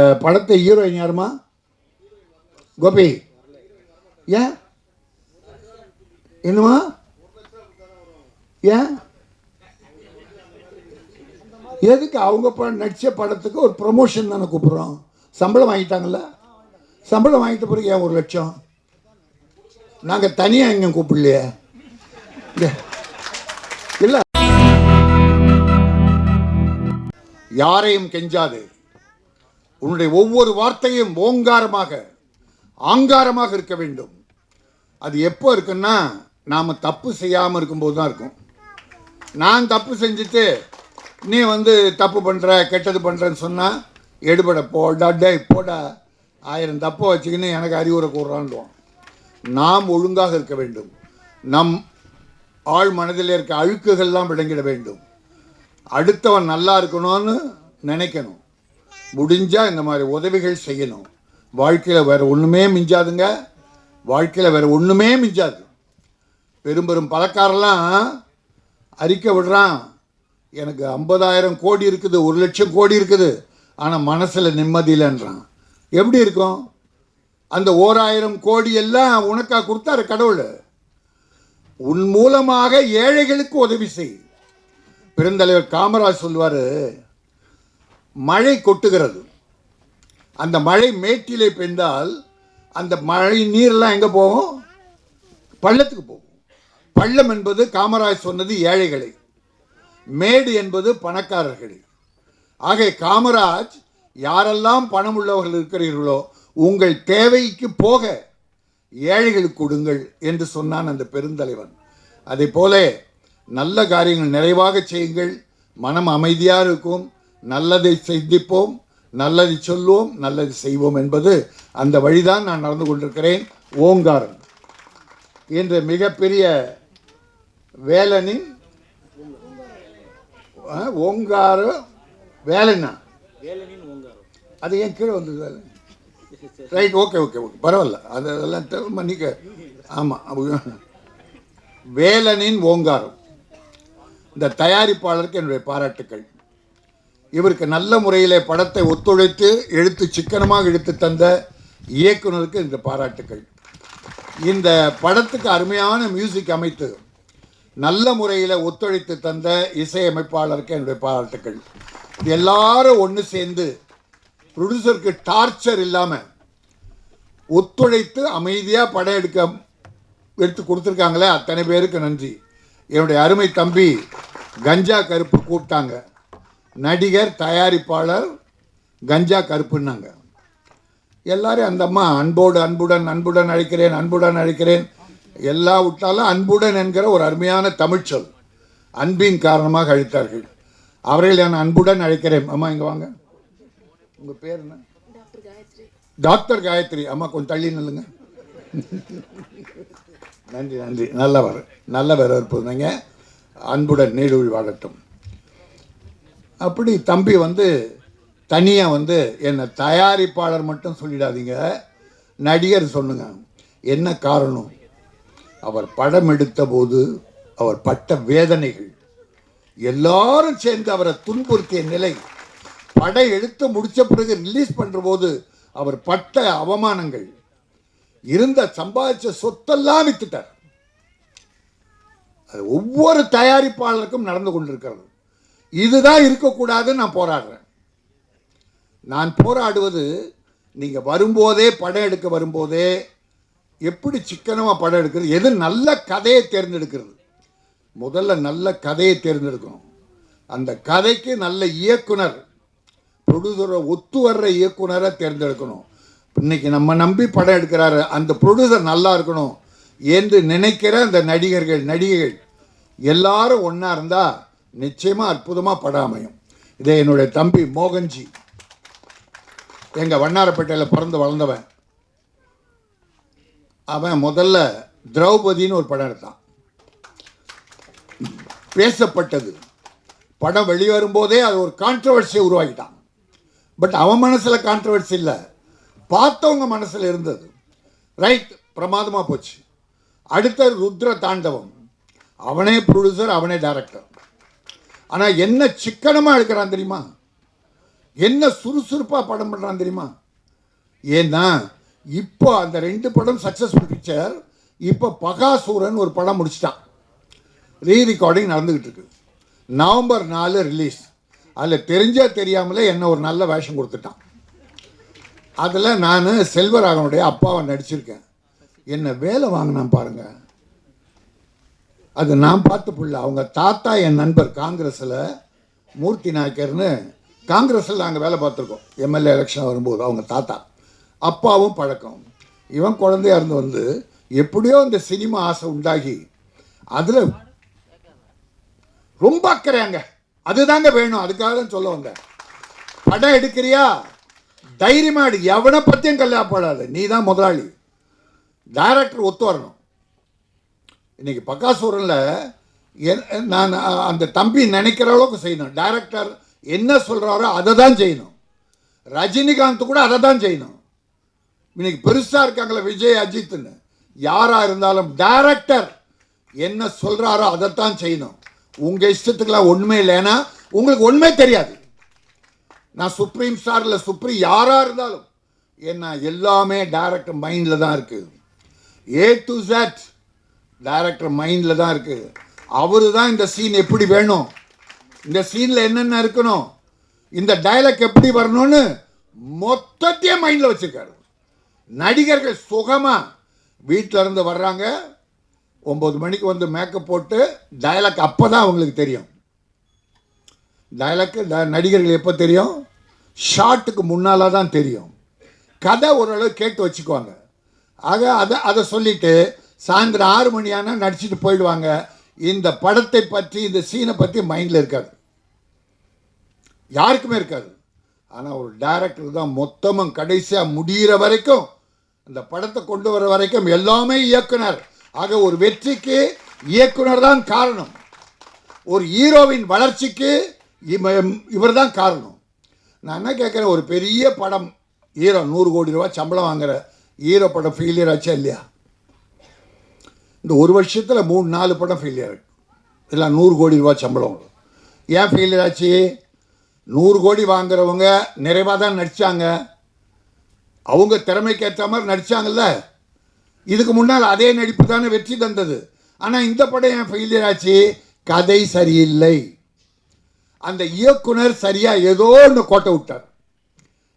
படத்தை ஹீரோயின் யாருமா கோபி. ஏன்? என்னமா ஏன்? எதுக்கு அவங்க நடித்த படத்துக்கு ஒரு ப்ரொமோஷன் தானே கூப்பிட்றோம்? சம்பளம் வாங்கிட்டாங்கல்ல? சம்பளம் வாங்கிட்ட பிறகு ஏன் ஒரு லட்சம்? நாங்கள் தனியாக எங்கே கூப்பிடலையே? இல்லை. யாரையும் கெஞ்சாது. உன்னுடைய ஒவ்வொரு வார்த்தையும் ஓங்காரமாக ஆங்காரமாக இருக்க வேண்டும். அது எப்போ இருக்குன்னா நாம் தப்பு செய்யாமல் இருக்கும்போது தான் இருக்கும். நான் தப்பு செஞ்சுட்டு நீ வந்து தப்பு பண்ணுற கெட்டது பண்ணுறேன்னு சொன்னால் எடுபட போடா டே போடா. ஆயிரம் தப்பை வச்சுக்கின்னு எனக்கு அறிவுரை கூடுறான்டுவோம் நாம் ஒழுங்காக இருக்க வேண்டும். நம் ஆழ் மனதில் இருக்க அழுக்குகள்லாம் விளங்கிட வேண்டும். அடுத்தவன் நல்லா இருக்கணும்னு நினைக்கணும். முடிஞ்சால் இந்த மாதிரி உதவிகள் செய்யணும். வாழ்க்கையில் வேறு ஒன்றுமே மிஞ்சாதுங்க. வாழ்க்கையில் வேறு ஒன்றுமே மிஞ்சாது. பெரும் பெரும் பணக்காரெல்லாம் அறிக்கை விடுறான். எனக்கு ஐம்பதாயிரம் கோடி இருக்குது ஒரு லட்சம் கோடி இருக்குது. ஆனால் மனசில் நிம்மதி இல்லைன்றான். எப்படி இருக்கும்? அந்த ஓராயிரம் கோடி எல்லாம் உனக்கா கொடுத்தாரு கடவுள். உன் மூலமாக ஏழைகளுக்கு உதவி செய். பெருந்தலைவர் காமராஜ் சொல்லுவார் மழை கொட்டுகிறது. அந்த மழை மேட்டிலே பெய்ந்தால் அந்த மழை நீர்லாம் எங்கே போகும்? பள்ளத்துக்கு போகும். பள்ளம் என்பது காமராஜ் சொன்னது ஏழைகளை. மேடு என்பது பணக்காரர்களை. ஆக காமராஜ் யாரெல்லாம் பணம் உள்ளவர்கள் இருக்கிறீர்களோ உங்கள் தேவைக்கு போக ஏழைகளுக்கு கொடுங்கள் என்று சொன்னான் அந்த பெருந்தலைவன். அதே போல நல்ல காரியங்கள் நிறைவாக செய்யுங்கள். மனம் அமைதியாக இருக்கும். நல்லதை சிந்திப்போம் நல்லதை சொல்லுவோம் நல்லதை செய்வோம் என்பது அந்த வழிதான் நான் நடந்து கொண்டிருக்கிறேன். ஓங்காரன் என்ற மிகப்பெரிய வேலனின் ஆ, ஓங்கார வேலைன்னா அது ஏன் கீழே வந்தது வேலை ரைட் ஓகே ஓகே ஓகே பரவாயில்ல. அது அதெல்லாம் மன்னிக்க ஆமாம் வேலனின் ஓங்காரம். இந்த தயாரிப்பாளருக்கு என்னுடைய பாராட்டுக்கள். இவருக்கு நல்ல முறையில் படத்தை ஒத்துழைத்து எழுத்து சிக்கனமாக எடுத்து தந்த இயக்குனருக்கு இந்த பாராட்டுக்கள். இந்த படத்துக்கு அருமையான மியூசிக் அமைத்து நல்ல முறையில் ஒத்துழைத்து தந்த இசையமைப்பாளருக்கு என்னுடைய பாராட்டுக்கள். எல்லாரும் ஒன்று சேர்ந்து ப்ரொடியூசருக்கு டார்ச்சர் இல்லாமல் ஒத்துழைத்து அமைதியாக படம் எடுக்க எடுத்து கொடுத்துருக்காங்களே அத்தனை பேருக்கு நன்றி. என்னுடைய அருமை தம்பி கஞ்சா கருப்பு கூப்பிட்டாங்க. நடிகர் தயாரிப்பாளர் கஞ்சா கருப்புன்னாங்க. எல்லாரும் அந்த அம்மா அன்போடு அன்புடன் அன்புடன் அழைக்கிறேன் அன்புடன் அழைக்கிறேன். எல்லா விட்டாலும் அன்புடன் என்கிற ஒரு அருமையான தமிழ்ச்சொல் அன்பின் காரணமாக அழைத்தார்கள். அவர்கள் நான் அன்புடன் அழைக்கிறேன். அம்மா இங்கே வாங்க. உங்கள் பேர் என்ன? டாக்டர் காயத்ரி. அம்மா கொஞ்சம் தள்ளி நில்லுங்க. நன்றி நன்றி. நல்லவர். நல்ல வரவேற்பு இருந்தீங்க அன்புடன் நீடுழி வாழட்டும். அப்படி தம்பி வந்து தனியாக வந்து என்னை தயாரிப்பாளர் மட்டும் சொல்லிடாதீங்க. நடிகர் சொல்லுங்க. என்ன காரணம்? அவர் படம் எடுத்த போது அவர் பட்ட வேதனைகள். எல்லாரும் சேர்ந்து அவரை துன்புறுத்திய நிலை. படம் எடுத்து முடித்த பிறகு ரிலீஸ் பண்ணுற போது அவர் பட்ட அவமானங்கள். இருந்த சம்பாதிச்ச சொத்தெல்லாம் வித்துட்டார். அது ஒவ்வொரு தயாரிப்பாளருக்கும் நடந்து கொண்டிருக்கிறது. இதுதான் இருக்கக்கூடாதுன்னு நான் போராடுறேன். நான் போராடுவது நீங்கள் வரும்போதே படம் எடுக்க வரும்போதே எப்படி சிக்கனமாக படம் எடுக்கிறது எது நல்ல கதையை தேர்ந்தெடுக்கிறது. முதல்ல நல்ல கதையை தேர்ந்தெடுக்கணும். அந்த கதைக்கு நல்ல இயக்குனர் ப்ரொடியூசரை ஒத்து வர்ற இயக்குனரை தேர்ந்தெடுக்கணும். இன்னைக்கு நம்ம நம்பி படம் எடுக்கிறாரு அந்த ப்ரொடியூசர் நல்லா இருக்கணும் என்று நினைக்கிற அந்த நடிகர்கள் நடிகைகள் எல்லாரும் ஒன்றா இருந்தால் நிச்சயமாக அற்புதமாக படம் அமையும். இதை என்னுடைய தம்பி மோகன்ஜி. எங்கள் வண்ணாரப்பேட்டையில் பிறந்து வளர்ந்தவன். அவன் முதல்ல திரௌபதின்னு ஒரு படம் எடுத்தான். பேசப்பட்டது. படம் வெளிவரும்போதே அது ஒரு கான்ட்ரவர்சியை உருவாக்கிட்டான். பட் அவன் மனசில் கான்ட்ரவர்சி இல்லை. பார்த்தவங்க மனசில் இருந்தது. ரைட் பிரமாதமாக போச்சு. அடுத்த ருத்ர தாண்டவம். அவனே ப்ரொடியூசர் அவனே டைரக்டர் ஆனால் என்ன சிக்கனமாக எடுக்கிறான் தெரியுமா? என்ன சுறுசுறுப்பாக படம் பண்ணுறான் தெரியுமா? ஏன்னா இப்போ அந்த ரெண்டு படம் சக்ஸஸ்ஃபுல் பிக்சர் இப்போ பகாசூரன் ஒரு படம் முடிச்சிட்டான். ரீ ரெக்கார்டிங் நடந்துக்கிட்டு இருக்கு. நவம்பர் நாலு ரிலீஸ் அதில் தெரிஞ்சால் தெரியாமலே என்ன ஒரு நல்ல வேஷம் கொடுத்துட்டான். அதில் நான் செல்வராகனுடைய அப்பாவை நடிச்சிருக்கேன். என்னை வேலை வாங்கினான் பாருங்கள் அது நான் பார்த்து புள்ள. அவங்க தாத்தா என் நண்பர் காங்கிரஸில் மூர்த்தி நாயக்கர்னு காங்கிரஸில் நாங்கள் வேலை பார்த்துருக்கோம். எம்எல்ஏ எலெக்ஷன் வரும்போது அவங்க தாத்தா. அப்பாவும் பழக்கம். இவன் குழந்தையா இருந்து வந்து எப்படியோ இந்த சினிமா ஆசை உண்டாகி அதில் ரொம்ப அக்கறையாங்க அதுதாங்க வேணும். அதுக்காக தான் சொல்ல வந்தேன். படம் எடுக்கிறியா? தைரியமாக எடு. எவனை பற்றியும் கல்யாணப்படாது நீ தான் முதலாளி. டைரக்டர் ஒத்து வரணும். இன்றைக்கி பக்காசூரில் நான் அந்த தம்பி நினைக்கிற அளவுக்கு செய்யணும். டைரக்டர் என்ன சொல்கிறாரோ அதை தான் செய்யணும். ரஜினிகாந்த் கூட அதை தான் செய்யணும். இன்னைக்கு பெருசாக இருக்காங்களே விஜய் அஜித்னு யாராக இருந்தாலும் டைரக்டர் என்ன சொல்கிறாரோ அதைத்தான் செய்யணும். உங்கள் இஷ்டத்துக்கெலாம் ஒன்றுமே இல்லைன்னா உங்களுக்கு ஒன்றுமே தெரியாது. நான் சுப்ரீம் ஸ்டாரில் சுப்ரீம் யாராக இருந்தாலும் என்ன எல்லாமே டைரக்டர் மைண்டில் தான் இருக்குது ஏ டு ஜட் டைரக்டர் மைண்டில் தான் இருக்குது அவரு தான் இந்த சீன் எப்படி வேணும்? இந்த சீனில் என்னென்ன இருக்கணும்? இந்த டயலாக் எப்படி வரணும்னு மொத்தத்தையே மைண்டில் வச்சுருக்காரு. நடிகர்கள் சுகமாக வீட்டில் இருந்து வர்றாங்க. ஒம்பது மணிக்கு வந்து மேக்கப் போட்டு டயலாக் அப்போ தான் அவங்களுக்கு தெரியும். டைலாக்கு நடிகர்கள் எப்போ தெரியும்? ஷார்ட்டுக்கு முன்னால் தான் தெரியும். கதை ஓரளவு கேட்டு வச்சுக்குவாங்க. ஆக அதை அதை சொல்லிவிட்டு சாயந்தரம் ஆறு மணி ஆனால் நடிச்சுட்டு போயிடுவாங்க. இந்த படத்தை பற்றி இந்த சீனை பற்றி மைண்டில் இருக்காது. யாருக்குமே இருக்காது. ஆனால் ஒரு டைரக்டர் தான் மொத்தமும் கடைசியாக முடிகிற வரைக்கும் இந்த படத்தை கொண்டு வர வரைக்கும் எல்லாமே இயக்குனர். ஆக ஒரு வெற்றிக்கு இயக்குனர் தான் காரணம். ஒரு ஹீரோவின் வளர்ச்சிக்கு இவர் தான் காரணம். நான் என்ன கேட்குறேன்? ஒரு பெரிய படம் ஹீரோ நூறு கோடி ரூபா சம்பளம் வாங்குற ஹீரோ படம் ஃபெயிலியர் ஆச்சா இல்லையா? இந்த ஒரு வருஷத்தில் மூணு நாலு படம் ஃபெயிலியர் இருக்கு இல்லை நூறு கோடி ரூபா சம்பளம். ஏன் ஃபெயிலியர் ஆச்சு? நூறு கோடி வாங்குறவங்க நிறைவாக தான் நடித்தாங்க அவங்க திறமைக்கு ஏற்ற மாதிரி நடித்தாங்கல்ல இதுக்கு முன்னால் அதே நடிப்பு தானே வெற்றி தந்தது. ஆனால் இந்த படம் ஏன் ஃபெயிலியர் ஆச்சு? கதை சரியில்லை. அந்த இயக்குனர் சரியாக ஏதோ ஒன்று கோட்டை விட்டார்.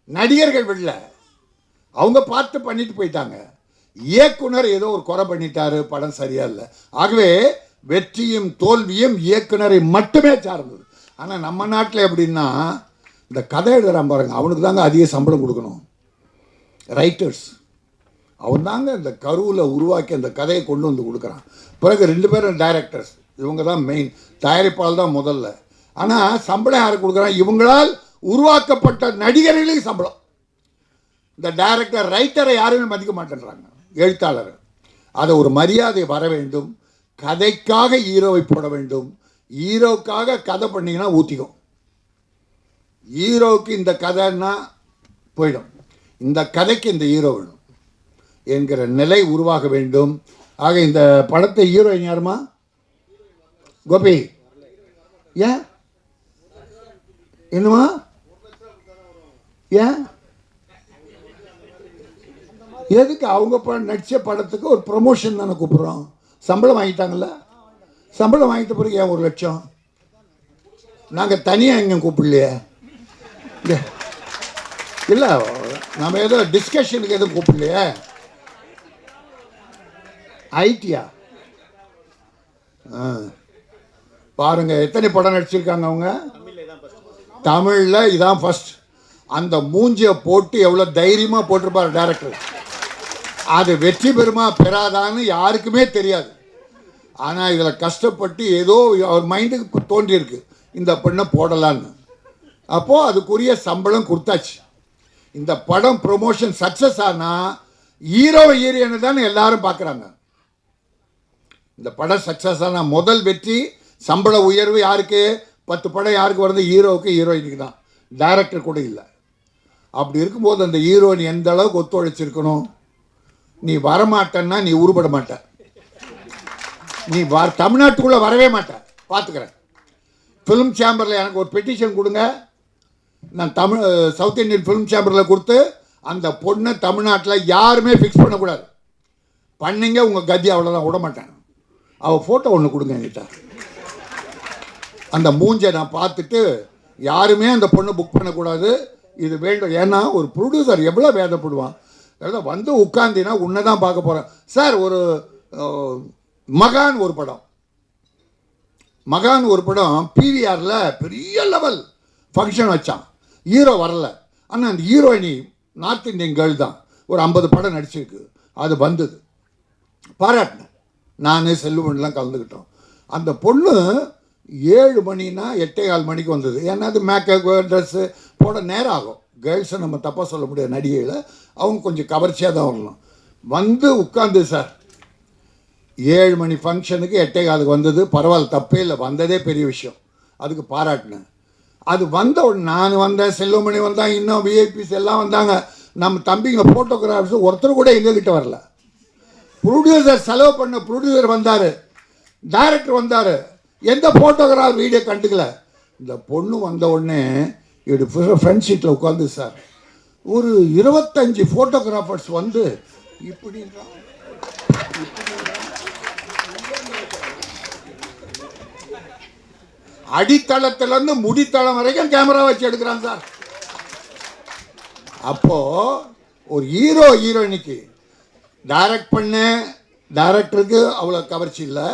நடிகர்கள் விடல. அவங்க பார்த்து பண்ணிட்டு போயிட்டாங்க. இயக்குனர் ஏதோ ஒரு குறை பண்ணிட்டாரு படம் சரியா இல்லை. ஆகவே வெற்றியும் தோல்வியும் இயக்குனரை மட்டுமே சார்ந்தது. ஆனால் நம்ம நாட்டில் எப்படின்னா இந்த கதை எழுதுறான் பாருங்க அவனுக்கு தாங்க அதிக சம்பளம் கொடுக்கணும். ரைட்டர்ஸ் அவன் தாங்க இந்த கருவில் உருவாக்கி அந்த கதையை கொண்டு வந்து கொடுக்குறான். பிறகு ரெண்டு பேரும் டைரக்டர்ஸ் இவங்க தான் மெயின் தயாரிப்பாளர் தான் முதல்ல. ஆனால் சம்பளம் யாருக்கு கொடுக்குறான்? இவங்களால் உருவாக்கப்பட்ட நடிகர்களுக்கு சம்பளம். இந்த டைரக்டர் ரைட்டரை யாருமே மதிக்க மாட்டேன்றாங்க. எழுத்தாளர் அதை ஒரு மரியாதை வர வேண்டும். கதைக்காக ஹீரோவை போட வேண்டும். ஹீரோக்காக கதை பண்ணிங்கன்னா ஊற்றிக்கும் ஹீரோவுக்கு இந்த கதைன்னா போயிடும். இந்த கதைக்கு இந்த ஹீரோ வேணும் என்கிற நிலை உருவாக வேண்டும். ஆக இந்த படத்தை ஹீரோயின் யாருமா? கோபி. ஏன்? என்னமா ஏன்? எதுக்கு அவங்க படம் நடித்த படத்துக்கு ஒரு ப்ரொமோஷன் தானே கூப்பிட்றோம்? சம்பளம் வாங்கிட்டாங்கல்ல? சம்பளம் வாங்கிட்ட பிறகு ஏன் ஒரு லட்சம்? நாங்கள் தனியாக எங்கேயும் கூப்பிடலையே? இல்லை நம்ம ஏதோ டிஸ்கஷனுக்கு எதுவும் கூப்பிடலையே? ஐடியா. ஆ. பாருங்க எத்தனை படம் நடிச்சிருக்காங்க அவங்க? தமிழில் இதான் ஃபஸ்ட் அந்த மூஞ்சியை போட்டு எவ்வளோ தைரியமாக போட்டிருப்பார் டேரக்டர் அது வெற்றி பெறுமா பெறாதான்னு யாருக்குமே தெரியாது. ஆனால் இதில் கஷ்டப்பட்டு ஏதோ அவர் மைண்டுக்கு தோன்றியிருக்கு. இந்த பெண்ணை போடலான்னு. அப்போது அதுக்குரிய சம்பளம் கொடுத்தாச்சு. இந்த படம் ப்ரொமோஷன் சக்ஸஸ் ஆனால் ஹீரோ ஹீரோயினை தானே எல்லாரும் பார்க்குறாங்க. இந்த படம் சக்ஸஸ் ஆனால் முதல் வெற்றி சம்பள உயர்வு யாருக்கு? பத்து படம் யாருக்கு வருது? ஹீரோவுக்கு ஹீரோயினுக்கு தான். டைரக்டர் கூட இல்லை. அப்படி இருக்கும்போது அந்த ஹீரோயின் எந்த அளவுக்கு ஒத்துழைச்சிருக்கணும்? நீ வரமாட்டேன்னா நீ உருப்பட மாட்ட நீ வ தமிழ்நாட்டுக்குள்ளே வரவே மாட்ட பார்த்துக்கிறேன் ஃபிலிம் சேம்பரில் எனக்கு ஒரு பெட்டிஷன் கொடுங்க. நான் தமிழ் சவுத் இந்தியன் ஃபிலிம் சேம்பரில் கொடுத்து அந்த பொண்ணை தமிழ்நாட்டில் யாருமே ஃபிக்ஸ் பண்ணக்கூடாது. பண்ணீங்க உங்கள் கதி அவ்வளோதான் விட மாட்டேன். அவள் ஃபோட்டோ ஒன்று கொடுங்க என்கிட்ட. அந்த மூஞ்சை நான் பார்த்துட்டு யாருமே அந்த பொண்ணை புக் பண்ணக்கூடாது. இது வேண்டும். ஏன்னா ஒரு ப்ரொடியூசர் எவ்வளோ வேதப்படுவான். அதாவது வந்து உட்காந்தினா உன்னை தான் பார்க்க போகிறேன் சார் ஒரு மகான் ஒரு படம். மகான் ஒரு படம் பிவிஆரில் பெரிய லெவல் ஃபங்க்ஷன் வச்சான். ஹீரோ வரல. ஆனால் அந்த ஹீரோயினி நார்த் இந்தியன் கேர்ள் தான். ஒரு ஐம்பது படம் நடிச்சிருக்கு. அது வந்தது. பாராட்டினேன். நான் செல்லுமணிலாம் கலந்துக்கிட்டோம். அந்த பொண்ணு ஏழு மணினா எட்டே கால் மணிக்கு வந்தது. ஏன்னா அது மேக்கப் ட்ரெஸ்ஸு போட நேரம் ஆகும். கேர்ள்ஸை நம்ம தப்பாக சொல்ல முடியாது நடிகையில் அவங்க கொஞ்சம் கவர்ச்சியாக தான் வரணும். வந்து உட்காந்து சார் ஏழு மணி ஃபங்க்ஷனுக்கு எட்டே காலுக்கு வந்தது. பரவாயில்ல தப்பே இல்லை. வந்ததே பெரிய விஷயம். அதுக்கு பாராட்டினேன். அது வந்த உடனே நான் வந்தேன் செல்வமணி வந்தான் இன்னும் விஐபிஸ் எல்லாம் வந்தாங்க. நம்ம தம்பிங்க ஃபோட்டோகிராஃபர்ஸ் ஒருத்தர் கூட எங்ககிட்ட வரல. ப்ரொடியூசர் செலவு பண்ண ப்ரொடியூசர் வந்தார். டைரக்டர் வந்தார். எந்த ஃபோட்டோகிராஃபர் வீடியோ கண்டுக்கல. இந்த பொண்ணு வந்த உடனே இப்படி ஃப்ரண்ட் ஷீட்டில் உட்காந்து சார் ஒரு இருபத்தஞ்சு ஃபோட்டோகிராஃபர்ஸ் வந்து இப்படின்றான் அடித்தளத்திலேருந்து முடித்தளம் வரைக்கும் கேமரா வச்சு எடுக்கிறான் சார் அப்போ ஒரு ஹீரோ ஹீரோயினிக்கு டைரக்ட் பண்ண டைரக்டருக்கு அவ்வளோ கவர்ச்சி இல்லை.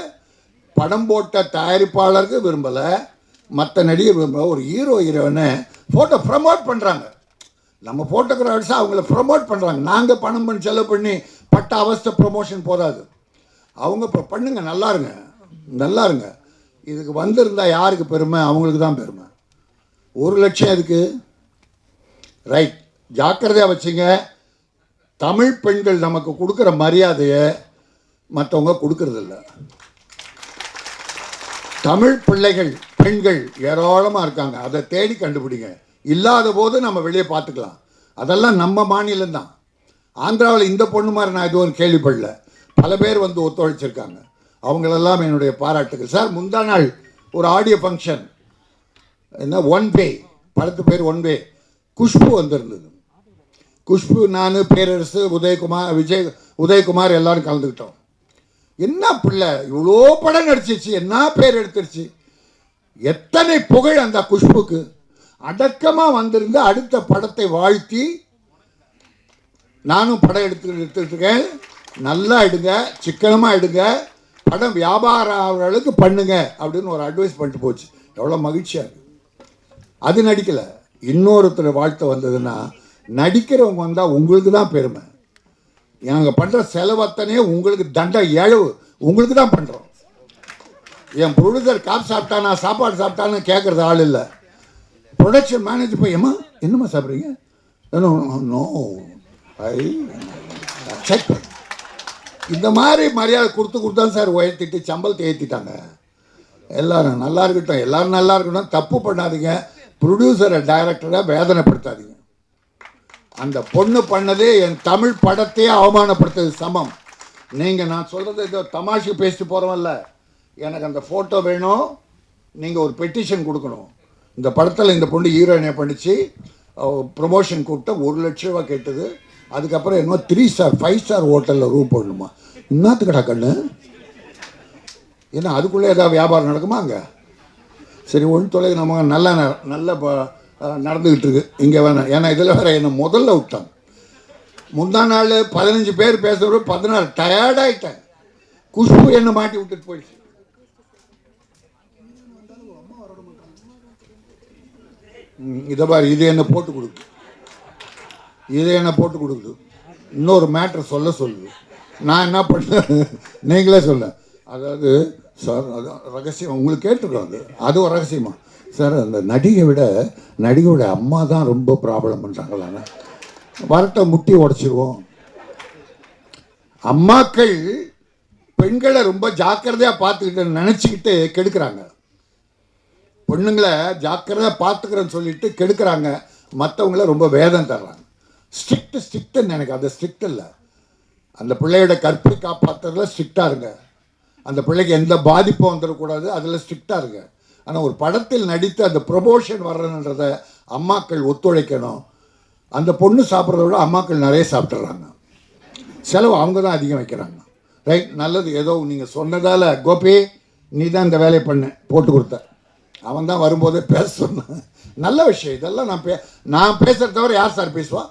படம் போட்ட தயாரிப்பாளருக்கு விரும்பலை. மற்ற நடிகர் ஒரு ஹீரோ ஹீரோன்னு ஃபோட்டோ ப்ரமோட் பண்ணுறாங்க நம்ம ஃபோட்டோகிராஃபர்ஸாக அவங்கள ப்ரமோட் பண்ணுறாங்க நாங்கள் பணம் பண்ணி செலவு பண்ணி பட்ட அவஸ்தை ப்ரமோஷன் போதாது. அவங்க இப்போ பண்ணுங்க நல்லா இருங்க. நல்லா இருங்க. இதுக்கு வந்திருந்தா யாருக்கு பெருமை? அவங்களுக்கு தான் பெருமை. ஒரு லட்சம் எதுக்கு? ரைட் ஜாக்கிரதையாக வச்சுங்க. தமிழ் பெண்கள் நமக்கு கொடுக்குற மரியாதையை மற்றவங்க கொடுக்கறதில்ல. தமிழ் பிள்ளைகள் பெண்கள் ஏராளமாக இருக்காங்க. அதை தேடி கண்டுபிடிங்க. இல்லாத போது நம்ம வெளியே பார்த்துக்கலாம். அதெல்லாம் நம்ம மாநிலம்தான் ஆந்திராவில் இந்த பொண்ணு மாதிரி நான் எதுவும் கேள்விப்படல. பல பேர் வந்து ஒத்துழைச்சிருக்காங்க. அவங்களெல்லாம் என்னுடைய பாராட்டுகள். சார் முந்தா நாள் ஒரு ஆடியோ ஃபங்க்ஷன் என்ன? ஒன் வே படத்து பேர் ஒன் வே குஷ்பு வந்திருந்தது. குஷ்பு நான் பேரரசு உதயகுமார் விஜய் உதயகுமார் எல்லாரும் கலந்துக்கிட்டோம். என்ன பிள்ளை? இவ்வளோ படம் நடிச்சிச்சு என்ன பேர் எடுத்துருச்சு? எத்தனை புகழ் அந்த குஷ்புக்கு? அடக்கமாக வந்திருந்து அடுத்த படத்தை வாழ்த்தி நானும் படம் எடுத்து எடுத்துட்டு இருக்கேன் நல்லா எடுங்க சிக்கனமாக எடுங்க படம் வியாபாரம் ஆகிற அளவுக்கு பண்ணுங்க அப்படின்னு ஒரு அட்வைஸ் பண்ணிட்டு போச்சு. எவ்வளோ மகிழ்ச்சியாக இருக்கு. அது நடிக்கலை. இன்னொருத்தர் வாழ்த்து வந்ததுன்னா நடிக்கிறவங்க வந்தால் உங்களுக்கு தான் பெருமை. நாங்கள் பண்ணுற செலவத்தனே உங்களுக்கு தண்ட இழவு. உங்களுக்கு தான் பண்ணுறோம் என் ப்ரொடியூசர் காப்பு சாப்பிட்டானா சாப்பாடு சாப்பிட்டான்னு கேட்குறது ஆள் இல்லை. ப்ரொடக்ஷன் மேனேஜர் பையம்மா என்னம்மா சாப்பிட்றீங்க? நோ ஐ செக் இந்த மாதிரி மரியாதை கொடுத்து கொடுத்தா சார் உயர்த்திட்டு சம்பளத்தை ஏற்றிட்டாங்க எல்லாரும் நல்லா இருக்கட்டும் எல்லாரும் நல்லா இருக்கட்டும் தப்பு பண்ணாதீங்க. ப்ரொடியூசரை டைரக்டரை வேதனைப்படுத்தாதீங்க. அந்த பொண்ணு பண்ணது என் தமிழ் படத்தையே அவமானப்படுத்தது சமம். நீங்கள் நான் சொல்கிறது ஏதோ தமாஷு பேசிட்டு போகிறோம்ல எனக்கு அந்த ஃபோட்டோ வேணும். நீங்கள் ஒரு பெட்டிஷன் கொடுக்கணும். இந்த படத்தில் இந்த பொண்ணு ஹீரோயினை பண்ணிச்சு? ப்ரொமோஷன் கூப்பிட்டா ஒரு லட்ச ரூபா கேட்டது. அதுக்கப்புறம் என்னமோ த்ரீ ஸ்டார் ஃபைவ் ஸ்டார் ஹோட்டலில் ரூம் போடணுமா? இன்னத்துக்கடா கண்ணு? ஏன்னா அதுக்குள்ளே ஏதாவது வியாபாரம் நடக்குமா அங்கே? சரி ஒன்று தொலை நம்ம நல்லா ந- நல்ல ப- நடந்துக்கிட்டு இருக்கு இங்கே வேணாம் ஏன்னா இதில் வேற என்னை முதல்ல விட்டாங்க. முந்தா நாள் பதினஞ்சு பேர் பேசுகிற பதினாறு டயர்டாயிட்டேன் குஷ்பு என்னை மாட்டி விட்டுட்டு போயிடுச்சு. இதை பாரு இது என்ன போட்டு கொடுக்கு. இது என்ன போட்டு கொடுக்குது. இன்னொரு மேட்ரு சொல்ல சொல்லுது நான் என்ன பண்ணேன் நீங்களே சொல்ல. அதாவது சார் அது ரகசியம். உங்களுக்கு கேட்டுருக்கோம் அது. அது ஒரு ரகசியமா? சார் அந்த நடிகை விட நடிகையோட அம்மா தான் ரொம்ப ப்ராப்ளம் பண்ணுறாங்களாண்ணா வரட்டை முட்டி உடச்சிருவோம். அம்மாக்கள் பெண்களை ரொம்ப ஜாக்கிரதையாக பார்த்துக்கிட்டு நினச்சிக்கிட்டு கெடுக்கிறாங்க. பொண்ணுங்களை ஜாக்கிரதையாக பார்த்துக்கிறேன்னு சொல்லிட்டு கெடுக்கிறாங்க. மற்றவங்கள ரொம்ப வேதம் தர்றாங்க. ஸ்ட்ரிக்ட் ஸ்ட்ரிக்ட்னு எனக்கு அது ஸ்ட்ரிக்ட் இல்லை. அந்த பிள்ளையோட கற்பை காப்பாற்றுறதுல ஸ்ட்ரிக்டாக இருங்க. அந்த பிள்ளைக்கு எந்த பாதிப்பும் வந்துடக்கூடாது. அதில் ஸ்ட்ரிக்டாக இருங்க. ஆனால் ஒரு படத்தில் நடித்து அந்த ப்ரொமோஷன் வர்றதுன்றத அம்மாக்கள் ஒத்துழைக்கணும். அந்த பொண்ணு சாப்பிட்றத விட அம்மாக்கள் நிறைய சாப்பிட்றாங்க செலவு அவங்க தான் அதிகம் வைக்கிறாங்க. ரைட் நல்லது. ஏதோ நீங்கள் சொன்னதால் கோபி நீ தான் இந்த வேலையை பண்ண போட்டு கொடுத்த. அவன் தான் வரும்போதே பேச சொன்னான். நல்ல விஷயம். இதெல்லாம் நான் பே நான் பேசுகிறத தவிர யார் சார் பேசுவா?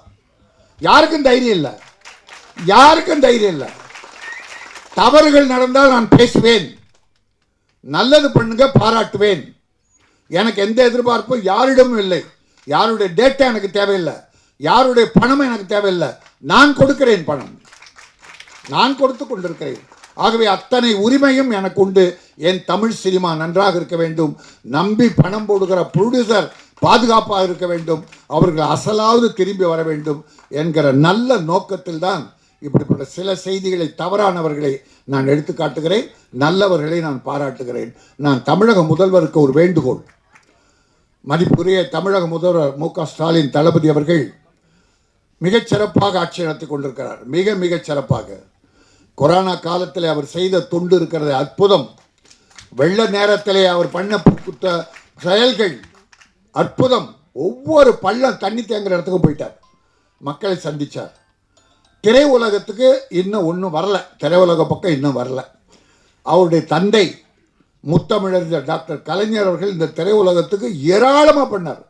யாருக்கும் தைரியம் இல்லை. யாருக்கும் தைரியம் இல்லை. தவறுகள் நடந்தால் நான் பேசுவேன். நல்லது பண்ணுங்க பாராட்டுவேன். எனக்கு எந்த எதிர்பார்ப்பும் யாரிடமும் இல்லை. யாருடைய டேட்டா எனக்கு தேவையில்லை. யாருடைய பணம் எனக்கு தேவையில்லை. நான் கொடுக்கிறேன் பணம். நான் கொடுத்து கொண்டிருக்கிறேன். ஆகவே அத்தனை உரிமையும் எனக்கு உண்டு. என் தமிழ் சினிமா நன்றாக இருக்க வேண்டும். நம்பி பணம் போடுகிற ப்ரொடியூசர் பாதுகாப்பாக இருக்க வேண்டும். அவர்கள் அசலாவது திரும்பி வர வேண்டும் என்கிற நல்ல நோக்கத்தில் தான் இப்படிப்பட்ட சில செய்திகளை தவறானவர்களை நான் எடுத்து காட்டுகிறேன். நல்லவர்களை நான் பாராட்டுகிறேன். நான் தமிழக முதல்வருக்கு ஒரு வேண்டுகோள். மதிப்புரிய தமிழக முதல்வர் மு க ஸ்டாலின் தளபதி அவர்கள் மிகச் சிறப்பாக ஆட்சி நடத்தி கொண்டிருக்கிறார். மிக மிகச் சிறப்பாக. கொரோனா காலத்தில் அவர் செய்த தொண்டு இருக்கிறது அற்புதம். வெள்ள நேரத்திலே அவர் பண்ண செயல்கள் அற்புதம். ஒவ்வொரு பள்ளம் தண்ணி தேங்குற இடத்துக்கும் போயிட்டார். மக்களை சந்தித்தார் திரை உலகத்துக்கு இன்னும் ஒன்றும் வரல. திரையுலக பக்கம் இன்னும் வரல. அவருடைய தந்தை முத்தமிழறிஞர் டாக்டர் கலைஞர் அவர்கள் இந்த திரையுலகத்துக்கு ஏராளமாக பண்ணார்.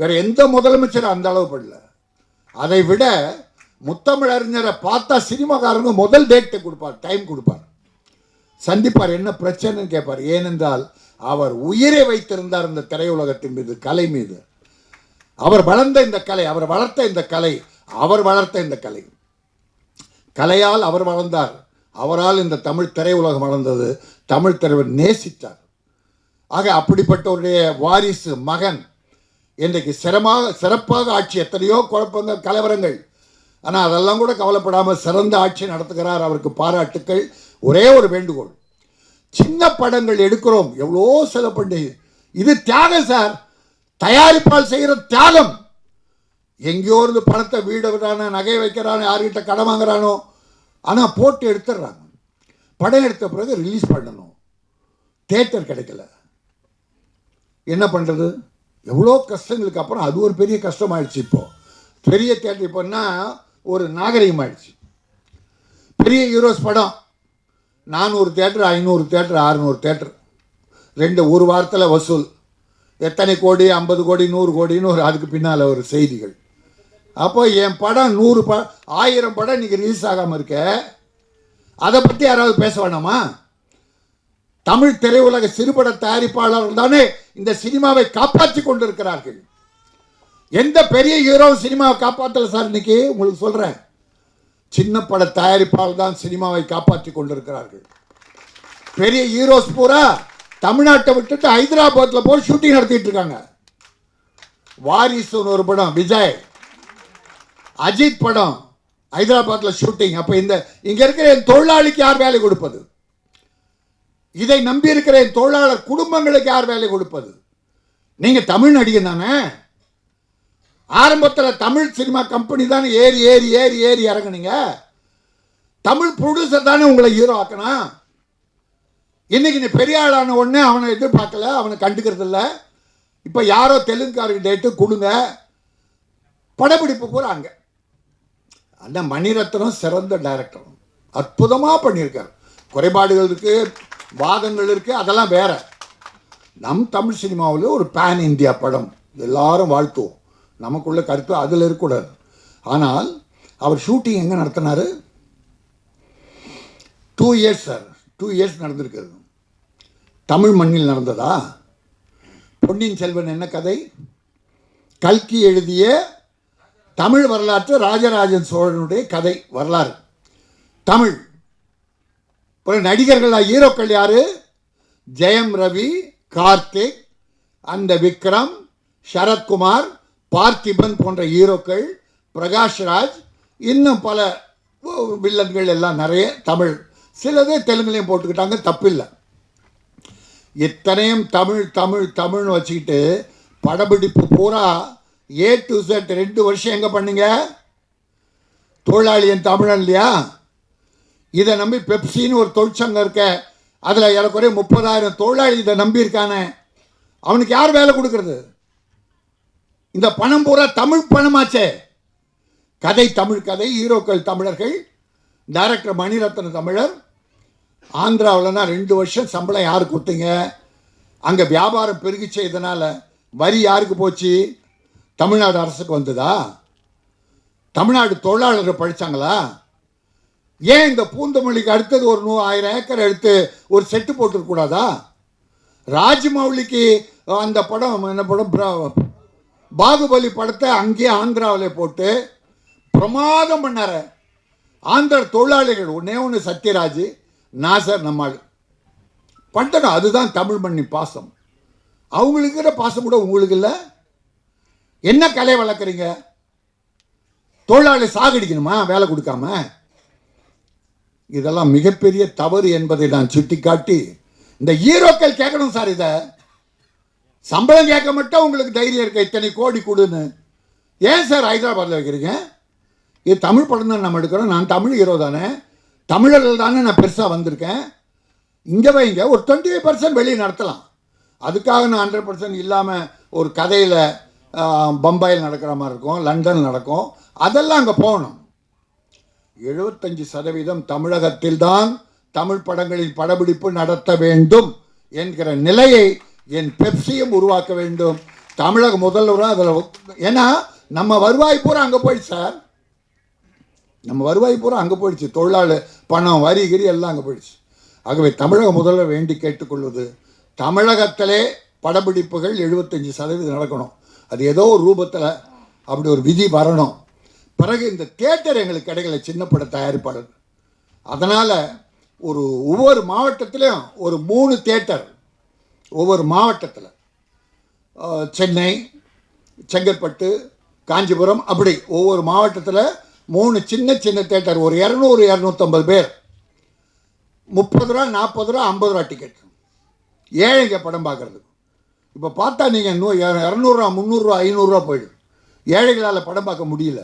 வேற எந்த முதலமைச்சரும் அந்த அளவு பண்ணல. அதை விட முத்தமிழறிஞரை பார்த்தா சினிமாக்காரங்க முதல் டேட்டை கொடுப்பார் டைம் கொடுப்பார். சந்திப்பார் என்ன பிரச்சனைன்னு கேட்பார். ஏனென்றால் அவர் உயிரை வைத்திருந்தார் இந்த திரையுலகத்தின் மீது கலை மீது. அவர் வளர்ந்த இந்த கலை அவர் வளர்த்த இந்த கலை அவர் வளர்த்த இந்த கலை. கலையால் அவர் வளர்ந்தார். அவரால் இந்த தமிழ் திரையுலகம் வளர்ந்தது. தமிழ் திரைவர் நேசித்தார். ஆக அப்படிப்பட்டவருடைய வாரிசு மகன் இன்றைக்கு சிரமாக சிறப்பாக ஆட்சி எத்தனையோ குழப்பங்கள் கலவரங்கள். ஆனால் அதெல்லாம் கூட கவலைப்படாமல் சிறந்த ஆட்சி நடத்துகிறார். அவருக்கு பாராட்டுக்கள் ஒரே ஒரு வேண்டுகோள். சின்ன படங்கள் எடுக்கிறோம். எவ்வளோ செலவு பண்ணி இது தியாகம் சார். தயாரிப்பால் செய்கிற தியாகம். எங்கேயோ இருந்து பணத்தை வீடு விடுறானோ நகை வைக்கிறானோ யார்கிட்ட கடன் வாங்குறானோ ஆனால் போட்டு எடுத்துடுறாங்க. படம் எடுத்த பிறகு ரிலீஸ் பண்ணணும். தேட்டர் கிடைக்கல. என்ன பண்ணுறது எவ்வளோ கஷ்டங்களுக்கு அப்புறம் அது ஒரு பெரிய கஷ்டமாயிடுச்சு இப்போ. பெரிய தேட்டர் இப்போன்னா ஒரு நாகரிகம் ஆயிடுச்சு பெரிய ஹீரோஸ் படம். நானூறு தேட்டர் ஐநூறு தேட்டர் அறுநூறு தேட்டர் ரெண்டு ஒரு வாரத்தில் வசூல். எத்தனை கோடி? ஐம்பது கோடி நூறு கோடின்னு ஒரு அதுக்கு பின்னால் ஒரு செய்திகள். அப்போ என் படம் நூறு ப ஆயிரம் படம் இன்றைக்கி ரிலீஸ் ஆகாமல் இருக்க. அதை பற்றி யாராவது பேச வேணாமா தமிழ் திரையுலக சிறுபட தயாரிப்பாளர்கள் தானே இந்த சினிமாவை காப்பாற்றி கொண்டிருக்கிறார்கள். எந்த பெரிய ஹீரோ சினிமாவை காப்பாற்றல சார் இன்னைக்கு? உங்களுக்கு சொல்கிறேன் சின்ன பட தயாரிப்பாளர் தான் சினிமாவை காப்பாற்றி கொண்டிருக்கிறார்கள். பெரிய ஹீரோஸ் பூரா தமிழ்நாட்டை விட்டுட்டு ஹைதராபாத்தில் போய் ஷூட்டிங் நடத்திட்டு இருக்காங்க. வாரிசுன்னு ஒரு படம் விஜய். அஜித் படம் ஹைதராபாத்தில் ஷூட்டிங். அப்போ இந்த இங்கே இருக்கிற என் தொழிலாளிக்கு யார் வேலை கொடுப்பது? இதை நம்பி இருக்கிற என் தொழிலாளர் குடும்பங்களுக்கு யார் வேலை கொடுப்பது? நீங்கள் தமிழ் நடிகன் தானே? ஆரம்பத்தில் தமிழ் சினிமா கம்பெனி தானே ஏறி ஏறி ஏறி ஏறி இறங்குனீங்க. தமிழ் ப்ரொடியூசர் தானே உங்களை ஹீரோ ஆக்கணும் இன்னைக்கு நீ பெரிய ஆளான உடனே அவனை எதிர்பார்க்கல அவனை கண்டுக்கிறது இல்லை இப்போ யாரோ தெலுங்குக்காரங்க டேட்டு கொடுங்க. படப்பிடிப்பு பூரா அங்கே. அண்ணன் மணிரத்னம் சிறந்த டைரக்டர் அற்புதமாக பண்ணியிருக்கார். குறைபாடுகள் இருக்குது வாதங்கள் இருக்குது அதெல்லாம் வேற. நம் தமிழ் சினிமாவில் ஒரு பேன் இந்தியா படம். எல்லாரும் வாழ்த்துவோம். நமக்குள்ள கருத்து அதில் இருக்கக்கூடாது. ஆனால் அவர் ஷூட்டிங் எங்கே நடத்தினார்? Two years sir two years நடந்திருக்கிறது. தமிழ் மண்ணில் நடந்ததா? பொன்னியின் செல்வன் என்ன கதை? கல்கி எழுதிய தமிழ் வரலாற்று ராஜராஜன் சோழனுடைய கதை வரலாறு. தமிழ். ஒரு நடிகர்கள் ஹீரோக்கள் யார்? ஜெயம் ரவி கார்த்திக் அந்த விக்ரம் சரத்குமார் பார்த்திபன் போன்ற ஹீரோக்கள் பிரகாஷ்ராஜ் இன்னும் பல வில்லன்கள் எல்லாம் நிறைய தமிழ். சிலதே தெலுங்குலையும் போட்டுக்கிட்டாங்க தப்பில்லை. இத்தனையும் தமிழ் தமிழ் தமிழ்னு வச்சுக்கிட்டு படப்பிடிப்பு பூரா ஏ டு செட் ரெண்டு வருஷம் எங்கே பண்ணுங்க? தொழிலாளி என் தமிழன் இல்லையா? இதை நம்பி பெப்சின்னு ஒரு தொழிற்சங்கம் இருக்க அதில் ஏறக்குறைய முப்பதாயிரம் தொழிலாளி இதை நம்பியிருக்கானே அவனுக்கு யார் வேலை கொடுக்கறது? இந்த பணம் பூரா தமிழ் பணமாச்சே. கதை தமிழ் கதை ஹீரோக்கள் தமிழர்கள் டைரக்டர் மணிரத்ன தமிழர். ஆந்திராவில்னா ரெண்டு வருஷம் சம்பளம் யார் கொடுத்தீங்க? அங்கே வியாபாரம் பெருகிச்சே இதனால். வரி யாருக்கு போச்சு? தமிழ்நாடு அரசுக்கு வந்ததா? தமிழ்நாடு தொழிலாளர்கள் படித்தாங்களா ஏன் இந்த பூந்தமல்லிக்கு அடுத்தது ஒரு நூ ஆயிரம் ஏக்கர் எடுத்து ஒரு செட்டு போட்டுருக்கூடாதா ராஜமௌலிக்கு அந்த படம் என்ன படம்? பாகுபலி படத்தை அங்கேயே ஆந்திராவிலே போட்டு பிரமாதம் பண்ணார. ஆந்திர தொழிலாளிகள் ஒன்னே ஒன்று சத்யராஜ் நாசர் நம்மாள் பண்ணிட்டோம் அதுதான் தமிழ் மண்ணி பாசம். அவங்களுக்கு இருக்கிற பாசம் கூட உங்களுக்கு இல்லை? என்ன கலை வளர்க்குறீங்க? தொழிலாளி சாகடிக்கணுமா? வேலை கொடுக்காம? இதெல்லாம் மிகப்பெரிய தவறு என்பதை நான் சுட்டிக்காட்டி இந்த ஹீரோக்கள் கேட்கணும் சார் இதை. சம்பளம் கேட்க மட்டும் உங்களுக்கு தைரியம் இருக்க? இத்தனை கோடி கொடுன்னு. ஏன் சார் ஹைதராபாத்தில் வைக்கிறீங்க? இது தமிழ் படம் தான் நம்ம எடுக்கிறோம். நான் தமிழ் ஹீரோ தானே. தமிழர்கள் தானே நான் பெருசாக வந்திருக்கேன். இங்கே வைங்க. ஒரு டுவெண்ட்டி ஃபைவ் பர்சன்ட் வெளியே நடத்தலாம். அதுக்காக நான் ஹண்ட்ரட் பர்சன்ட் இல்லாமல் ஒரு கதையில் பம்பாயில் நடக்கிற மாதிரி இருக்கும் லண்டன் நடக்கும். அதெல்லாம் அங்கே போகணும். எழுபத்தஞ்சு சதவீதம் தமிழகத்தில்தான் தமிழ் படங்களின் படப்பிடிப்பு நடத்த வேண்டும் என்கிற நிலையை என் பெப்சியும் உருவாக்க வேண்டும். தமிழக முதல்வரும் அதில் ஏன்னா நம்ம வருவாய் பூரா அங்கே போயிடுச்சு சார் நம்ம வருவாய் பூரா அங்கே போயிடுச்சு. தொழிலாளர் பணம் வரி கிரி எல்லாம் அங்கே போயிடுச்சு. ஆகவே தமிழக முதல்வர் வேண்டி கேட்டுக்கொள்வது தமிழகத்திலே படப்பிடிப்புகள் எழுபத்தஞ்சு சதவீதம் நடக்கணும். அது ஏதோ ஒரு ரூபத்தில் அப்படி ஒரு விதி வரணும். பிறகு இந்த தேட்டர் எங்களுக்கு கிடைக்கல சின்ன பட தயாரிப்பாளர். அதனால் ஒரு ஒவ்வொரு மாவட்டத்திலையும் ஒரு மூணு தேட்டர் ஒவ்வொரு மாவட்டத்தில். சென்னை செங்கற்பட்டு காஞ்சிபுரம் அப்படி ஒவ்வொரு மாவட்டத்தில் மூணு சின்ன சின்ன தேட்டர் ஒரு இரநூறு இரநூத்தம்பது பேர். முப்பது ரூபா நாற்பது ரூபா ஐம்பது ரூபா டிக்கெட் ஏழைங்க படம் பார்க்குறதுக்கு. இப்போ பார்த்தா நீங்கள் நூ இரநூறுவா முந்நூறுரூவா ஐநூறுரூவா போயிடும். ஏழைகளால் படம் பார்க்க முடியல.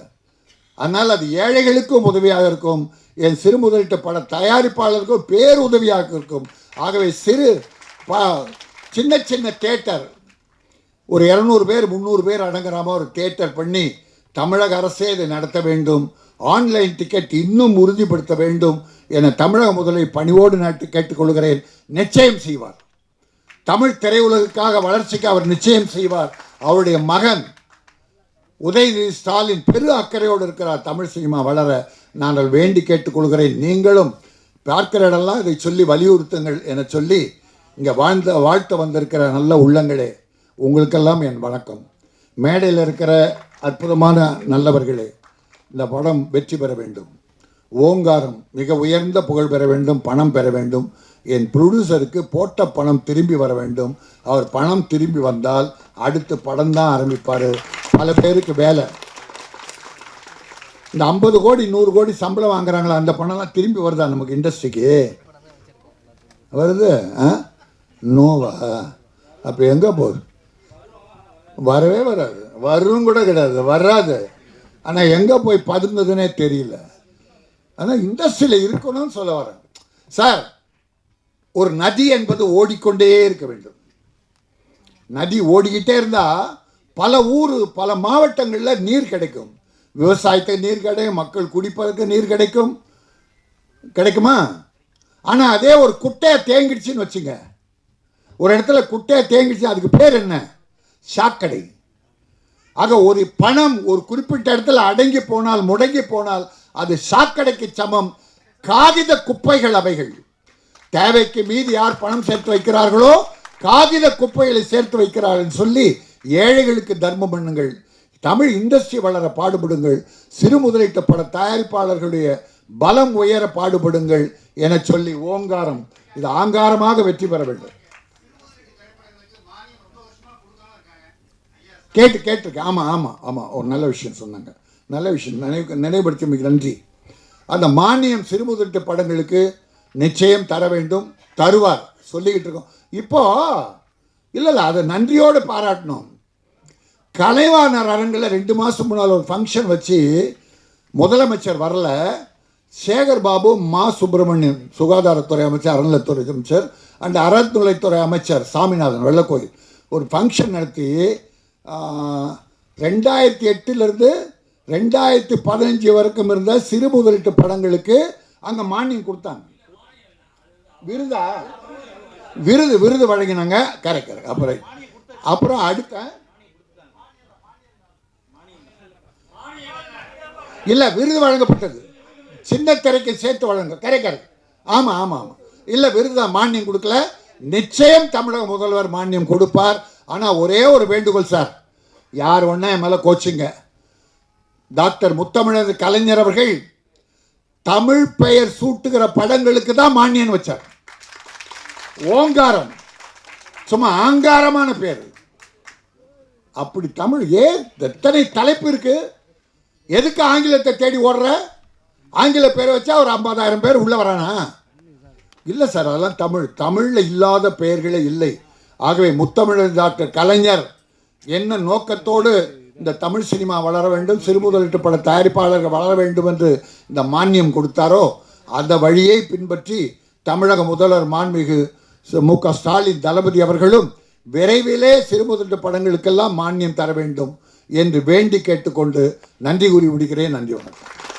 அதனால் அது ஏழைகளுக்கும் உதவியாக இருக்கும். என் சிறு முதலீட்டு பட தயாரிப்பாளருக்கும் பேருதவியாக இருக்கும். ஆகவே சிறு பா சின்ன சின்ன தேட்டர் ஒரு இரநூறு பேர் முந்நூறு பேர் அடங்குறாமல் ஒரு தேட்டர் பண்ணி தமிழக அரசே இதை நடத்த வேண்டும். ஆன்லைன் டிக்கெட் இன்னும் உறுதிப்படுத்த வேண்டும் என தமிழக முதலை பணிவோடு நாட்டு கேட்டுக்கொள்கிறேன் நிச்சயம் செய்வார். தமிழ் திரையுலகுக்காக வளர்ச்சிக்கு அவர் நிச்சயம் செய்வார். அவருடைய மகன் உதயநிதி ஸ்டாலின் பெரு அக்கறையோடு இருக்கிறார். தமிழ் சினிமா வளர நாங்கள் வேண்டி கேட்டுக்கொள்கிறேன் நீங்களும் பார்க்கிற இடம்லாம் இதை சொல்லி வலியுறுத்துங்கள் என சொல்லி இங்கே வாழ்ந்த வாழ்த்த வந்திருக்கிற நல்ல உள்ளங்களே உங்களுக்கெல்லாம் என் வணக்கம். மேடையில் இருக்கிற அற்புதமான நல்லவர்களே இந்த படம் வெற்றி பெற வேண்டும். ஓங்காரம் மிக உயர்ந்த புகழ் பெற வேண்டும் பணம் பெற வேண்டும். என் ப்ரொடியூசருக்கு போட்ட பணம் திரும்பி வர வேண்டும். அவர் பணம் திரும்பி வந்தால் அடுத்து படம் தான் ஆரம்பிப்பார். பல பேருக்கு வேலை. இந்த ஐம்பது கோடி நூறு கோடி சம்பளம் வாங்குறாங்களா அந்த பணம்லாம் திரும்பி வருதா நமக்கு இண்டஸ்ட்ரிக்கு வருது ஆ? நோவா? அப்போ எங்கே போகுது? வரவே வராது. வரும் கூட கிடையாது வராது. ஆனால் எங்கே போய் பதிர்ந்ததுன்னே தெரியல. ஆனால் இண்டஸ்ட்ரியில் இருக்கணும்னு சொல்ல வரேன். சார் ஒரு நதி என்பது ஓடிக்கொண்டே இருக்க வேண்டும். நதி ஓடிக்கிட்டே இருந்தால் பல ஊர் பல மாவட்டங்களில் நீர் கிடைக்கும். விவசாயத்துக்கு நீர் கிடைக்கும் மக்கள் குடிப்பதற்கு நீர் கிடைக்கும். கிடைக்குமா? ஆனால் அதே ஒரு குட்டையை தேங்கிடுச்சின்னு வச்சுங்க. ஒரு இடத்துல குட்டையை தேங்கிடுச்சு அதுக்கு பேர் என்ன? சாக்கடை. ஆக ஒரு பணம் ஒரு குறிப்பிட்ட இடத்துல அடங்கி போனால் முடங்கி போனால் அது சாக்கடைக்கு சமம். காகித குப்பைகள் அவைகள். தேவைக்கு மீதி யார் பணம் சேர்த்து வைக்கிறார்களோ காகித குப்பைகளை சேர்த்து வைக்கிறார்கள் சொல்லி ஏழைகளுக்கு தர்மம் பண்ணுங்கள். தமிழ் இண்டஸ்ட்ரி வளர பாடுபடுங்கள். சிறு முதலீட்டு பட தயாரிப்பாளர்களுடைய பலம் உயர பாடுபடுங்கள் என சொல்லி ஓங்காரம். இது ஆங்காரமாக வெற்றி பெற வேண்டும். கேட்டு கேட்டிருக்கேன். ஆமாம் ஆமாம் ஆமாம் ஒரு நல்ல விஷயம் சொன்னாங்க. நல்ல விஷயம். நினைவு நினைவுபடுத்தியமைக்கு நன்றி. அந்த மானியம் சிறுமுதலிட்ட படங்களுக்கு நிச்சயம் தர வேண்டும். தருவார். சொல்லிக்கிட்டு இருக்கோம். இப்போ இல்லை இல்லை அதை நன்றியோடு பாராட்டணும். கலைவாணர் அரங்கில் ரெண்டு மாதம் முன்னால் ஒரு ஃபங்க்ஷன் வச்சு முதலமைச்சர் வரல. சேகர் பாபு மா சுப்பிரமணியன் சுகாதாரத்துறை அமைச்சர் அறநிலைத்துறை அமைச்சர் அண்ட் அறநிலைத்துறை அமைச்சர் சாமிநாதன் வெள்ளக்கோயில். ஒரு ஃபங்க்ஷன் நடத்தி ரெண்டாயிரத்தி எட்டுலேருந்து ரெண்டாயிரத்தி பதினஞ்சு வரைக்கும் இருந்த சிறு முதலீட்டு படங்களுக்கு அங்கே மானியம் கொடுத்தாங்க. விருதா? விருது விருது வழங்கினாங்க. கரெக்ட் கரெக்ட் அப்புறம் அப்புறம் அடுத்த இல்லை விருது வழங்கப்பட்டது. சின்ன திரைக்கு சேர்த்து வழங்க. கரெக்ட் கரெக்ட் ஆமாம் ஆமாம் ஆமாம் இல்லை விருது தான் மானியம் கொடுக்கல. நிச்சயம் தமிழக முதல்வர் மானியம் கொடுப்பார். ஆனால் ஒரே ஒரு வேண்டுகோள் சார். யார் ஒன்றா என் மேலே கோச்சிங்க. டாக்டர் முத்தமிழர் கலைஞர் அவர்கள் தமிழ் பெயர் சூட்டுகிற படங்களுக்கு தான் மானியம் வச்சார். ஓங்காரம். சும்மா ஆங்காரமான பேர். அப்படி தமிழ் ஏன் எத்தனை தலைப்பு இருக்கு? எதுக்கு ஆங்கிலத்தை தேடி ஓடுற? ஆங்கில பேரை வச்சா ஒரு ஐம்பதாயிரம் பேர் உள்ள வரானா? இல்லை சார் அதெல்லாம் தமிழ். தமிழில் இல்லாத பெயர்களே இல்லை. ஆகவே முத்தமிழர் டாக்டர் கலைஞர் என்ன நோக்கத்தோடு இந்த தமிழ் சினிமா வளர வேண்டும் சிறுமுதலீட்டு பட தயாரிப்பாளர்கள் வளர வேண்டும் என்று இந்த மானியம் கொடுத்தாரோ அந்த வழியை பின்பற்றி தமிழக முதல்வர் மாண்புமிகு மு க ஸ்டாலின் தளபதி அவர்களும் விரைவிலே சிறுமுதலீட்டு படங்களுக்கெல்லாம் மானியம் தர வேண்டும் என்று வேண்டி கேட்டுக்கொண்டு நன்றி கூறி முடிக்கிறேன் நன்றி வணக்கம்.